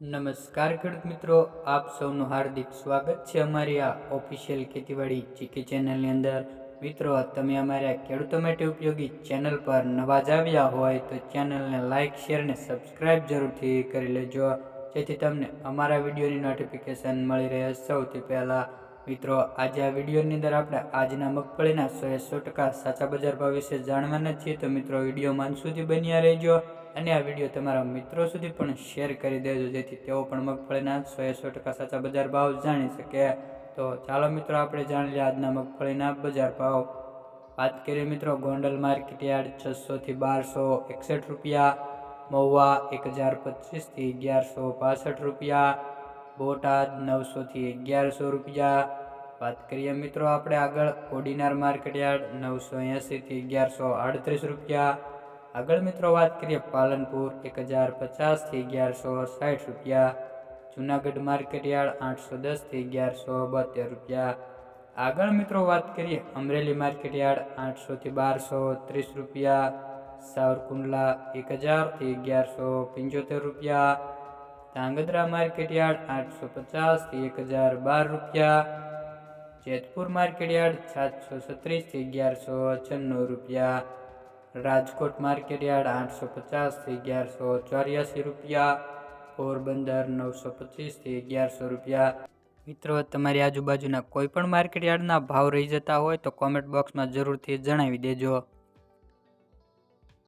નમસ્કાર ખેડૂત મિત્રો, આપ સૌનું હાર્દિક સ્વાગત છે અમારી આ ઓફિશિયલ ખેતીવાડી જીકે ચેનલની અંદર. મિત્રો, તમે અમારા ખેડૂતો માટે ઉપયોગી ચેનલ પર નવા જ આવ્યા હોય તો ચેનલને લાઇક શેર અને સબસ્ક્રાઈબ જરૂરથી કરી લેજો. જેથી તમને અમારા વિડીયોની નોટિફિકેશન મળી રહે સૌથી પહેલાં. મિત્રો, આજે આ વિડીયોની અંદર આપણે આજના મગફળીના સો સો ટકા સાચા બજાર ભાવ વિશે જાણવાના છીએ. તો મિત્રો વીડિયો માન સુધી બન્યા રહેજો અને આ વીડિયો તમારા મિત્રો સુધી પણ શેર કરી દેજો, જેથી તેઓ પણ મગફળીના સો સો ટકા સાચા બજાર ભાવ જાણી શકે. તો ચાલો મિત્રો, આપણે જાણી લઈએ આજના મગફળીના બજાર ભાવ. વાત કરીએ મિત્રો, ગોંડલ માર્કેટ યાર્ડ છસોથી બારસો એકસઠ રૂપિયા, મહુવા એક હજાર પચીસથી અગિયારસો પાસઠ રૂપિયા બોટાદ નવસોથી અગિયારસો રૂપિયા. વાત કરીએ મિત્રો આપણે આગળ. કોડીનાર માર્કેટ યાર્ડ નવસો એંસીથી અગિયારસો આડત્રીસ રૂપિયા. આગળ મિત્રો વાત કરીએ પાલનપુર એક હજાર પચાસથી અગિયારસો સાઠ રૂપિયા. જુનાગઢ માર્કેટ યાર્ડ આઠસો દસથી અગિયારસો બોતેર રૂપિયા. આગળ મિત્રો વાત કરીએ અમરેલી માર્કેટ યાર્ડ આઠસોથી બારસો ત્રીસ રૂપિયા. સાવરકુંડલા એક હજારથી અગિયારસો પંચોતેર રૂપિયા. ધાંગધ્રા માર્કેટ યાર્ડ આઠસો પચાસથી એક હજાર બાર રૂપિયા. જેતપુર માર્કેટ યાર્ડ સાતસો છત્રીસથી અગિયારસો છન્નું રૂપિયા. રાજકોટ માર્કેટ યાર્ડ આઠસો પચાસથી અગિયારસો ચોર્યાસી રૂપિયા. પોરબંદર નવસો પચીસથી અગિયારસો રૂપિયા. મિત્રો, તમારી આજુબાજુના કોઈ પણ માર્કેટ યાર્ડના ભાવ રહી જતા હોય તો કોમેન્ટ બોક્સમાં જરૂરથી જણાવી દેજો.